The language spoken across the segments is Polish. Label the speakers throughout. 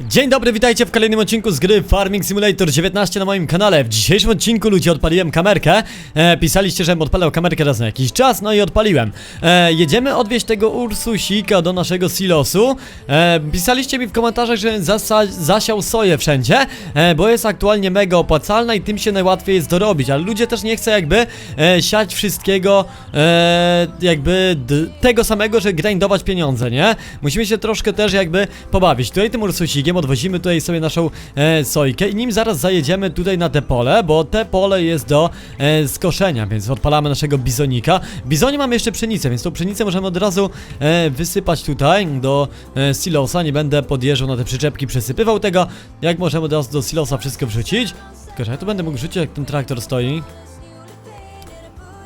Speaker 1: Dzień dobry, witajcie w kolejnym odcinku z gry Farming Simulator 19 na moim kanale. W dzisiejszym odcinku, ludzie, odpaliłem kamerkę. E, pisaliście, żebym odpalał kamerkę raz na jakiś czas, no i odpaliłem. E, jedziemy odwieźć tego Ursusika do naszego silosu. E, pisaliście mi w komentarzach, że zasa zasiał soję wszędzie, e, bo jest aktualnie mega opłacalna i tym się najłatwiej jest dorobić, ale ludzie też nie chcą jakby e, siać wszystkiego e, jakby tego samego, że grindować pieniądze, nie? Musimy się troszkę też jakby pobawić. Tutaj tym Ursusikiem odwozimy tutaj sobie naszą e, sojkę i nim zaraz zajedziemy tutaj na te pole, bo te pole jest do e, skoszenia, więc odpalamy naszego bizonika. Bizonie mamy jeszcze pszenicę, więc tą pszenicę możemy od razu e, wysypać tutaj do e, silosa. Nie będę podjeżdżał na te przyczepki, przesypywał tego. Jak możemy od razu do silosa wszystko wrzucić? Tylko, że ja tu będę mógł rzucić, jak ten traktor stoi.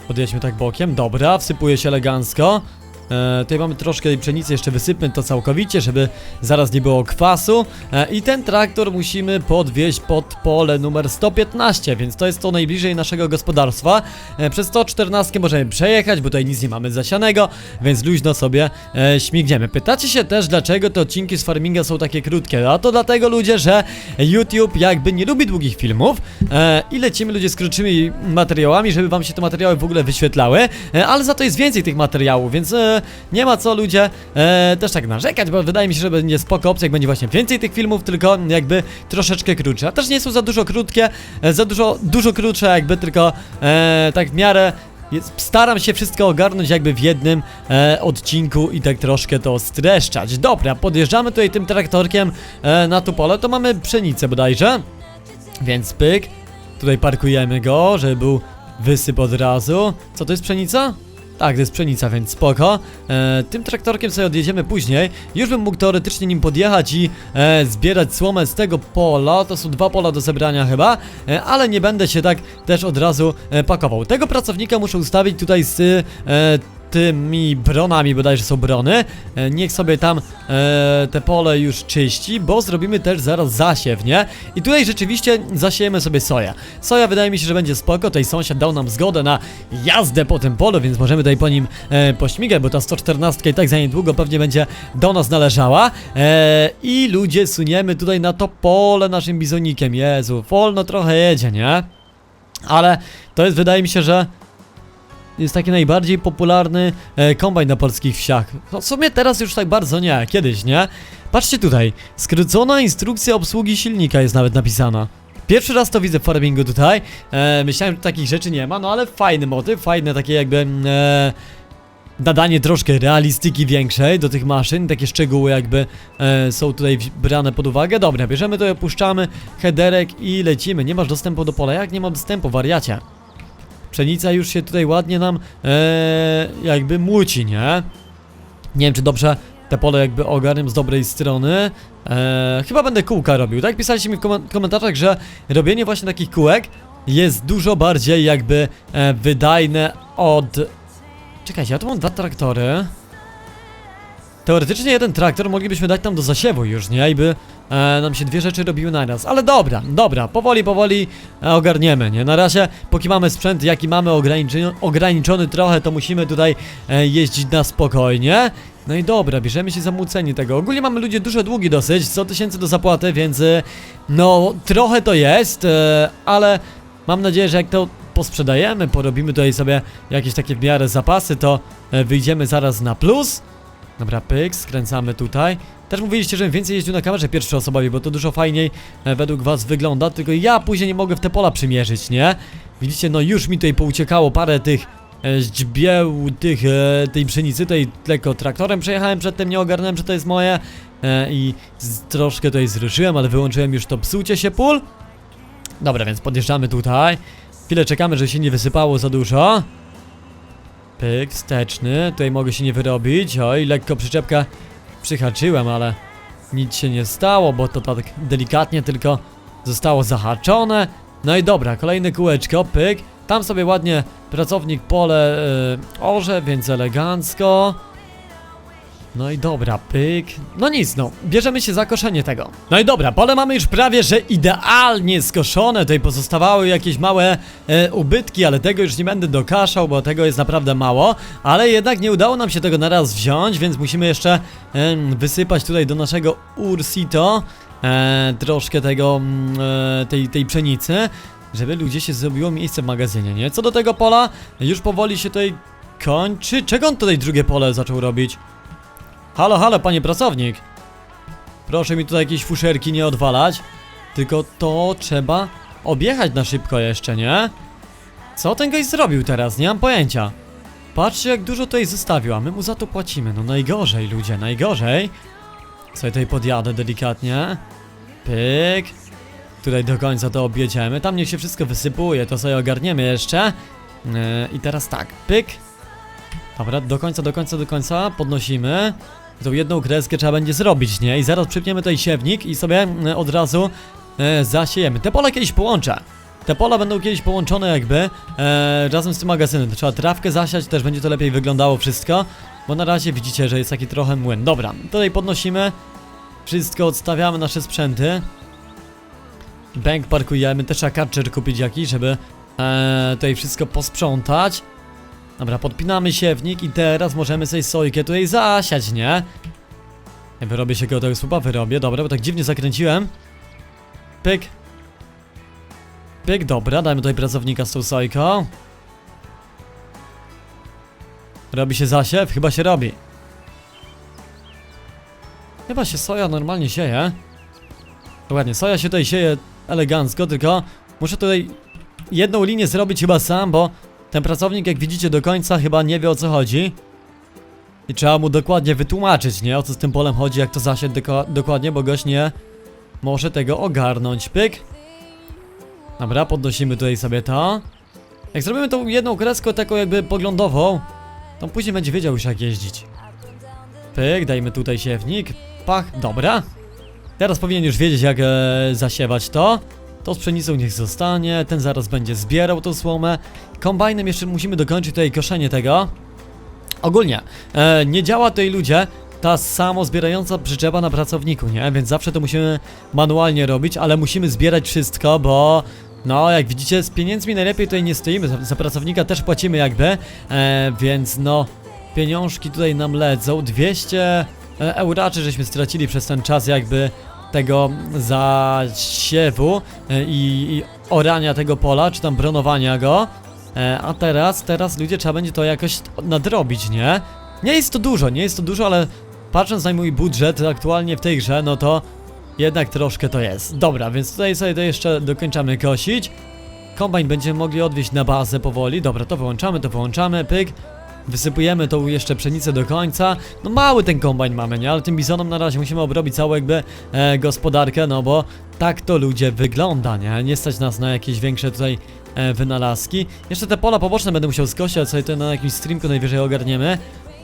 Speaker 1: Podjedźmy tak bokiem, dobra, wsypuje się elegancko. E, tutaj mamy troszkę tej pszenicy, jeszcze wysypmy to całkowicie, żeby zaraz nie było kwasu. E, I ten traktor musimy podwieźć pod pole numer 115, więc to jest to najbliżej naszego gospodarstwa. E, przez 114 możemy przejechać, bo tutaj nic nie mamy zasianego, więc luźno sobie e, śmigniemy. Pytacie się też, dlaczego te odcinki z farminga są takie krótkie? A to dlatego ludzie, że YouTube jakby nie lubi długich filmów e, i lecimy ludzie z krótszymi materiałami, żeby wam się te materiały w ogóle wyświetlały, e, ale za to jest więcej tych materiałów, więc e, nie ma co ludzie e, też tak narzekać, bo wydaje mi się, że będzie spoko opcja, jak będzie właśnie więcej tych filmów, tylko jakby troszeczkę krótsze. A też nie są za dużo krótkie, e, za dużo, dużo krótsze jakby, tylko e, tak w miarę staram się wszystko ogarnąć jakby w jednym e, odcinku i tak troszkę to streszczać. Dobra, podjeżdżamy tutaj tym traktorkiem e, na to pole, to mamy pszenicę bodajże. Więc pyk, tutaj parkujemy go, żeby był wysyp od razu. Co to jest pszenica? Tak, to jest pszenica, więc spoko. E, tym traktorkiem sobie odjedziemy później. Już bym mógł teoretycznie nim podjechać i e, zbierać słomę z tego pola. To są dwa pola do zebrania chyba, e, ale nie będę się tak też od razu e, pakował. Tego pracownika muszę ustawić tutaj z e, tymi bronami, bodajże są brony. E, niech sobie tam e, te pole już czyści, bo zrobimy też zaraz zasiew, nie? I tutaj rzeczywiście zasiejemy sobie soję. Soja wydaje mi się, że będzie spoko. Tutaj sąsiad dał nam zgodę na jazdę po tym polu, więc możemy tutaj po nim e, pośmigać, bo ta 114 i tak za niedługo pewnie będzie do nas należała. E, I ludzie suniemy tutaj na to pole naszym bizonikiem. Jezu, wolno trochę jedzie, nie? Ale to jest, wydaje mi się, że jest taki najbardziej popularny e, kombajn na polskich wsiach. No w sumie teraz już tak bardzo nie, kiedyś, nie? Patrzcie tutaj, skrócona instrukcja obsługi silnika jest nawet napisana. Pierwszy raz to widzę w farmingu tutaj. E, myślałem, że takich rzeczy nie ma, no ale fajny motyw, fajne takie jakby mm, e, nadanie troszkę realistyki większej do tych maszyn, takie szczegóły jakby e, są tutaj brane pod uwagę. Dobra, bierzemy to, opuszczamy headerek i lecimy. Nie masz dostępu do pola? Jak nie mam dostępu, wariacie? Pszenica już się tutaj ładnie nam e, jakby muci, nie? Nie wiem, czy dobrze te pole jakby ogarniam z dobrej strony. E, chyba będę kółka robił, tak? Pisaliście mi w kom komentarzach, że robienie właśnie takich kółek jest dużo bardziej jakby e, wydajne od... Czekajcie, ja tu mam dwa traktory. Teoretycznie jeden traktor moglibyśmy dać tam do zasiewu już, nie? I by e, nam się dwie rzeczy robiły naraz. Ale dobra, dobra, powoli, powoli e, ogarniemy, nie? Na razie, póki mamy sprzęt, jaki mamy ograniczony, ograniczony trochę, to musimy tutaj e, jeździć na spokojnie. No i dobra, bierzemy się za mucenie tego. Ogólnie mamy ludzie duże długi dosyć, 100 tysięcy do zapłaty, więc e, no trochę to jest, e, ale mam nadzieję, że jak to posprzedajemy, porobimy tutaj sobie jakieś takie w miarę zapasy, to e, wyjdziemy zaraz na plus. Dobra, pyk, skręcamy tutaj. Też mówiliście, żebym więcej jeździł na kamerze pierwszoosobowej, bo to dużo fajniej e, według was wygląda, tylko ja później nie mogę w te pola przymierzyć, nie? Widzicie, no już mi tutaj pouciekało parę tych e, ździbieł, tych, e, tej pszenicy, tutaj lekko traktorem przejechałem przedtem, nie ogarnąłem, że to jest moje e, i z, troszkę tutaj zruszyłem, ale wyłączyłem już to psucie się pól. Dobra, więc podjeżdżamy tutaj. Chwilę czekamy, żeby się nie wysypało za dużo. Pyk, wsteczny. Tutaj mogę się nie wyrobić. Oj, lekko przyczepkę przyhaczyłem, ale nic się nie stało, bo to tak delikatnie tylko zostało zahaczone. No i dobra, kolejne kółeczko, pyk. Tam sobie ładnie pracownik pole yy, orze, więc elegancko. No i dobra, pyk. No nic, no, bierzemy się za koszenie tego. No i dobra, pole mamy już prawie, że idealnie skoszone. Tutaj pozostawały jakieś małe e, ubytki, ale tego już nie będę dokaszał, bo tego jest naprawdę mało. Ale jednak nie udało nam się tego na raz wziąć, więc musimy jeszcze em, wysypać tutaj do naszego Ursito e, troszkę tego, mm, e, tej, tej pszenicy, żeby ludzie się zrobiło miejsce w magazynie, nie? Co do tego pola, już powoli się tutaj kończy. Czego on tutaj drugie pole zaczął robić? Halo, halo, panie pracownik. Proszę mi tutaj jakieś fuszerki nie odwalać, tylko to trzeba objechać na szybko jeszcze, nie? Co ten gość zrobił teraz? Nie mam pojęcia. Patrzcie jak dużo tutaj zostawił, a my mu za to płacimy. No najgorzej ludzie, najgorzej. Sobie tutaj podjadę delikatnie. Pyk. Tutaj do końca to objedziemy. Tam niech się wszystko wysypuje, to sobie ogarniemy jeszcze. Yy, I teraz tak, pyk. Dobra, do końca, do końca, do końca podnosimy. Tą jedną kreskę trzeba będzie zrobić, nie? I zaraz przypniemy tutaj siewnik i sobie yy, od razu yy, zasiejemy. Te pola kiedyś połączę. Te pola będą kiedyś połączone jakby e, razem z tym magazynem. Trzeba trawkę zasiać, też będzie to lepiej wyglądało wszystko. Bo na razie widzicie, że jest taki trochę młyn. Dobra, tutaj podnosimy. Wszystko odstawiamy, nasze sprzęty. Bank parkujemy, też trzeba karczer kupić jakiś, żeby e, tutaj wszystko posprzątać. Dobra, podpinamy siewnik i teraz możemy sobie sojkę tutaj zasiać, nie? Wyrobię się tego słupa, wyrobię, dobra, bo tak dziwnie zakręciłem. Pyk. Pyk, dobra, dajmy tutaj pracownika z tą sojką. Robi się zasiew? Chyba się robi. Chyba się soja normalnie sieje. Ładnie, soja się tutaj sieje elegancko, tylko muszę tutaj jedną linię zrobić chyba sam, bo ten pracownik, jak widzicie, do końca chyba nie wie o co chodzi. I trzeba mu dokładnie wytłumaczyć, nie? O co z tym polem chodzi, jak to zasiać doko- dokładnie, bo gość nie może tego ogarnąć. Pyk. Dobra, podnosimy tutaj sobie to. Jak zrobimy tą jedną kreskę taką jakby poglądową, to później będzie wiedział już jak jeździć. Pyk, dajmy tutaj siewnik. Pach, dobra. Teraz powinien już wiedzieć jak e, zasiewać to. To z pszenicą niech zostanie, ten zaraz będzie zbierał tą słomę. Kombajnem jeszcze musimy dokończyć tutaj koszenie tego. Ogólnie, e, nie działa tutaj ludzie ta samo zbierająca przyczepa na pracowniku, nie? Więc zawsze to musimy manualnie robić, ale musimy zbierać wszystko, bo no, jak widzicie, z pieniędzmi najlepiej tutaj nie stoimy, za, za pracownika też płacimy jakby, e, więc no, pieniążki tutaj nam lecą, 200 e, euraczy żeśmy stracili przez ten czas jakby tego zasiewu e, i, i orania tego pola, czy tam bronowania go, e, a teraz, teraz ludzie trzeba będzie to jakoś nadrobić, nie? Nie jest to dużo, nie jest to dużo, ale patrząc na mój budżet aktualnie w tej grze, no to jednak troszkę to jest. Dobra, więc tutaj sobie to jeszcze dokończamy kosić. Kombajn będziemy mogli odwieźć na bazę powoli. Dobra, to wyłączamy, to wyłączamy, pyk. Wysypujemy tą jeszcze pszenicę do końca. No mały ten kombajn mamy, nie? Ale tym bizonom na razie musimy obrobić całą jakby e, gospodarkę, no bo tak to ludzie wygląda, nie? Nie stać nas na jakieś większe tutaj e, wynalazki. Jeszcze te pola poboczne będę musiał skosić, ale sobie to na jakimś streamku najwyżej ogarniemy.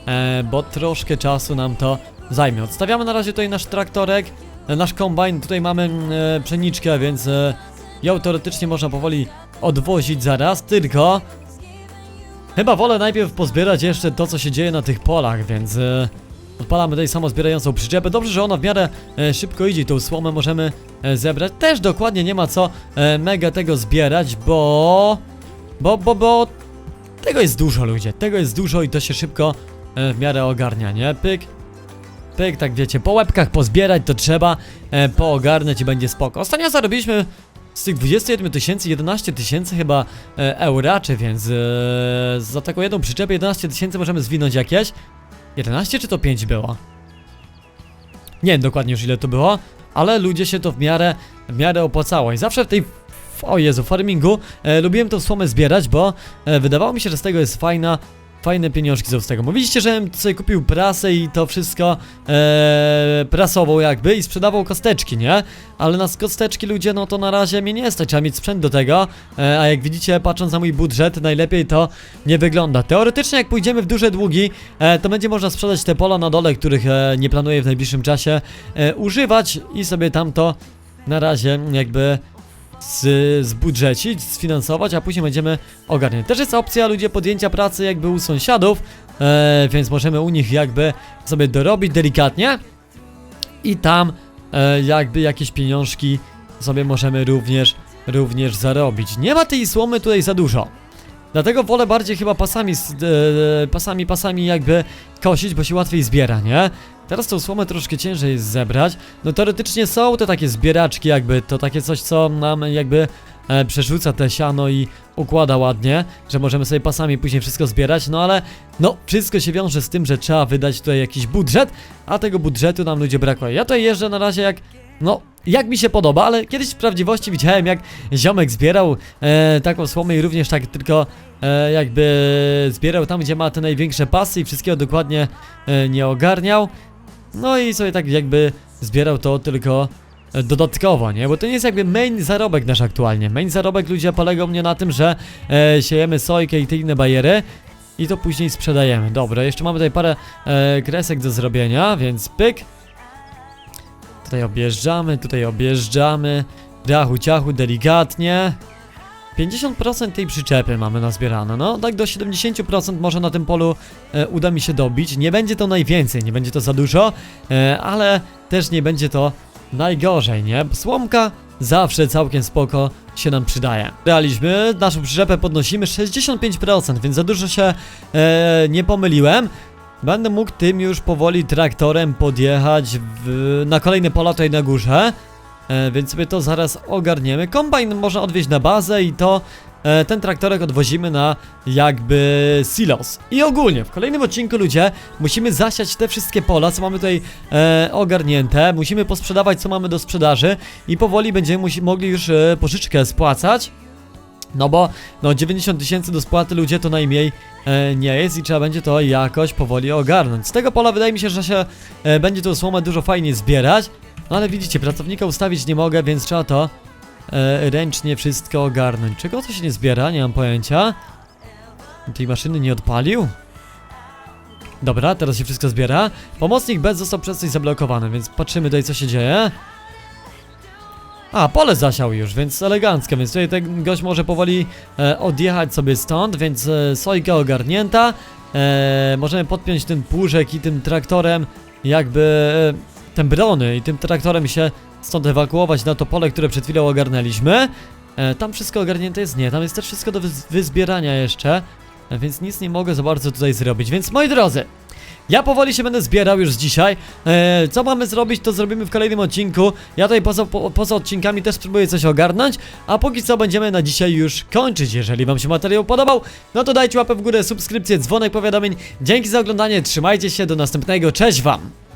Speaker 1: E, bo troszkę czasu nam to zajmie. Odstawiamy na razie tutaj nasz traktorek, e, nasz kombajn. Tutaj mamy mm, e, pszeniczkę, więc e, ją teoretycznie można powoli odwozić zaraz, tylko chyba wolę najpierw pozbierać jeszcze to, co się dzieje na tych polach, więc e, odpalamy tutaj samo zbierającą przyczepę. Dobrze, że ona w miarę e, szybko idzie, tą słomę możemy e, zebrać. Też dokładnie nie ma co e, mega tego zbierać, bo... Bo, bo, bo... Tego jest dużo, ludzie, tego jest dużo i to się szybko w miarę ogarnia, nie? Pyk, pyk, tak wiecie, po łebkach pozbierać to trzeba, e, i będzie spoko. Ostatnio zarobiliśmy z tych 21 tysięcy 11 tysięcy chyba e, euraczy, więc e, za taką jedną przyczepę 11 tysięcy możemy zwinąć jakieś. 11 czy to 5 było? Nie wiem dokładnie już ile to było, ale ludzie się to w miarę, w miarę opłacało i zawsze w tej o Jezu, farmingu e, lubiłem tą słomę zbierać, bo e, wydawało mi się, że z tego jest fajna Fajne pieniążki są z tego. Mówiliście, że sobie kupił prasę i to wszystko e, prasował jakby i sprzedawał kosteczki, nie? Ale na kosteczki ludzie, no to na razie mnie nie stać, trzeba mieć sprzęt do tego, e, a jak widzicie, patrząc na mój budżet, najlepiej to nie wygląda. Teoretycznie jak pójdziemy w duże długi, e, to będzie można sprzedać te pola na dole, których e, nie planuję w najbliższym czasie e, używać i sobie tamto na razie jakby z, zbudżecić, sfinansować, a później będziemy ogarniać. Też jest opcja ludzie podjęcia pracy jakby u sąsiadów, e, więc możemy u nich jakby sobie dorobić delikatnie i tam e, jakby jakieś pieniążki sobie możemy również, również zarobić. Nie ma tej słomy tutaj za dużo. Dlatego wolę bardziej chyba pasami, e, pasami, pasami jakby kosić, bo się łatwiej zbiera, nie? Teraz tą słomę troszkę ciężej jest zebrać. No teoretycznie są te takie zbieraczki jakby, to takie coś, co nam jakby e, przerzuca te siano i układa ładnie, że możemy sobie pasami później wszystko zbierać, no ale no wszystko się wiąże z tym, że trzeba wydać tutaj jakiś budżet, a tego budżetu nam ludzie brakuje. Ja tutaj jeżdżę na razie jak, no jak mi się podoba, ale kiedyś w prawdziwości widziałem jak ziomek zbierał e, taką słomę i również tak tylko e, jakby zbierał tam, gdzie ma te największe pasy i wszystkiego dokładnie e, nie ogarniał. No i sobie tak jakby zbierał to tylko e, dodatkowo, nie? Bo to nie jest jakby main zarobek nasz aktualnie. Main zarobek ludzie polegał mnie na tym, że e, siejemy sojkę i te inne bajery i to później sprzedajemy. Dobra, jeszcze mamy tutaj parę e, kresek do zrobienia, więc pyk. Tutaj objeżdżamy, tutaj objeżdżamy. Dachu ciachu, delikatnie. 50% tej przyczepy mamy nazbierane, no tak do 70% może na tym polu e, uda mi się dobić. Nie będzie to najwięcej, nie będzie to za dużo, e, ale też nie będzie to najgorzej, nie? Słomka zawsze całkiem spoko się nam przydaje. Realiśmy, naszą przyczepę podnosimy 65%, więc za dużo się e, nie pomyliłem. Będę mógł tym już powoli traktorem podjechać w, na kolejne pola tutaj na górze. E, więc sobie to zaraz ogarniemy. Kombajn można odwieźć na bazę i to e, ten traktorek odwozimy na jakby silos. I ogólnie w kolejnym odcinku ludzie musimy zasiać te wszystkie pola, co mamy tutaj e, ogarnięte. Musimy posprzedawać co mamy do sprzedaży i powoli będziemy mogli już e, pożyczkę spłacać. No bo no 90 tysięcy do spłaty ludzie to najmniej e, nie jest i trzeba będzie to jakoś powoli ogarnąć. Z tego pola wydaje mi się, że się e, będzie tą słomę dużo fajniej zbierać. No ale widzicie, pracownika ustawić nie mogę, więc trzeba to e, ręcznie wszystko ogarnąć. Czego to się nie zbiera? Nie mam pojęcia. Tej maszyny nie odpalił? Dobra, teraz się wszystko zbiera. Pomocnik bez został przez coś zablokowany, więc patrzymy tutaj co się dzieje. A, pole zasiał już, więc elegancko, więc tutaj ten gość może powoli e, odjechać sobie stąd, więc e, sojka ogarnięta. E, możemy podpiąć ten płużek i tym traktorem jakby e, ten brony i tym traktorem się stąd ewakuować na to pole, które przed chwilą ogarnęliśmy. E, tam wszystko ogarnięte jest? Nie, tam jest też wszystko do wyz- wyzbierania jeszcze, e, więc nic nie mogę za bardzo tutaj zrobić. Więc moi drodzy, ja powoli się będę zbierał już dzisiaj. E, co mamy zrobić, to zrobimy w kolejnym odcinku. Ja tutaj poza, po, poza odcinkami też spróbuję coś ogarnąć. A póki co będziemy na dzisiaj już kończyć. Jeżeli Wam się materiał podobał, no to dajcie łapę w górę, subskrypcję, dzwonek powiadomień. Dzięki za oglądanie, trzymajcie się, do następnego, cześć Wam!